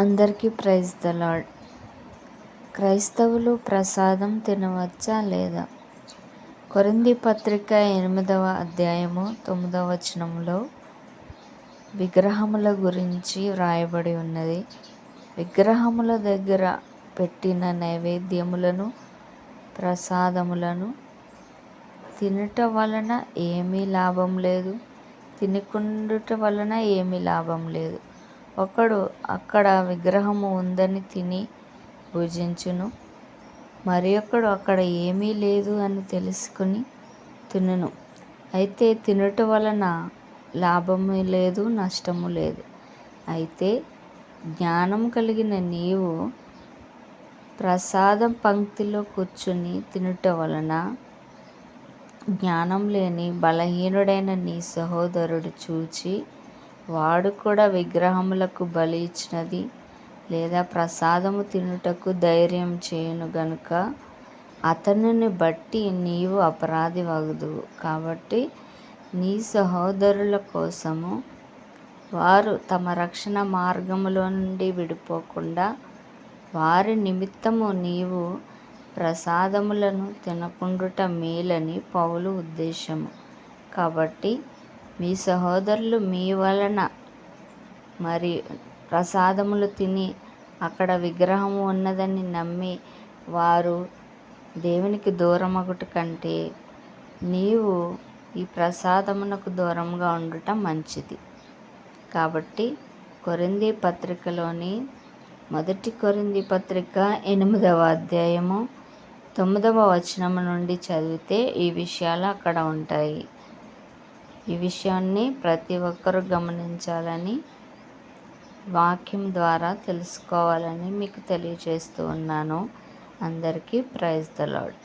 అందరికీ praise the lord క్రైస్తవులు ప్రసాదం తినవచ్చా లేదా? కొరింది పత్రిక ఎనిమిదవ అధ్యాయము తొమ్మిదవ వచనంలో విగ్రహముల గురించి వ్రాయబడి ఉన్నది. విగ్రహముల దగ్గర పెట్టిన నైవేద్యములను ప్రసాదములను తినుట వలన ఏమీ లాభం లేదు. తినకుండుట వలన ఏమీ లాభం లేదు. ఒకడు అక్కడ విగ్రహము ఉందని తిని భుజించును. మరి ఒకడు అక్కడ ఏమీ లేదు అని తెలుసుకుని తినును. అయితే తినుట వలన లాభము లేదు నష్టము లేదు. అయితే జ్ఞానం కలిగిన నీవు ప్రసాదం పంక్తిలో కూర్చుని తినుట వలన జ్ఞానం లేని బలహీనుడైన నీ సహోదరుడు చూచి వాడు కూడా విగ్రహములకు బలి ఇచ్చినది లేదా ప్రసాదము తినుటకు ధైర్యం చేయను గనుక అతనిని బట్టి నీవు అపరాధి వగదు కాబట్టి నీ సహోదరుల కోసము వారు తమ రక్షణ మార్గములో నుండి విడిపోకుండా వారి నిమిత్తము నీవు ప్రసాదములను తినకుండుట మేలని పౌలు ఉద్దేశము. కాబట్టి మీ సహోదరులు మీ వలన మరి ప్రసాదములు తిని అక్కడ విగ్రహము ఉన్నదని నమ్మి వారు దేవునికి దూరమగుట కంటే నీవు ఈ ప్రసాదమునకు దూరంగా ఉండటం మంచిది. కాబట్టి కొరింది పత్రికలోని మొదటి కొరింది పత్రిక ఎనిమిదవ అధ్యాయము తొమ్మిదవ వచనము నుండి చదివితే ఈ విషయాలు అక్కడ ఉంటాయి. ఈ విషయాన్ని ప్రతి ఒక్కరూ గమనించాలని వాక్యం ద్వారా తెలుసుకోవాలని మీకు తెలియజేస్తూ ఉన్నాను. అందరికీ ప్రైజ్ ద లాడ్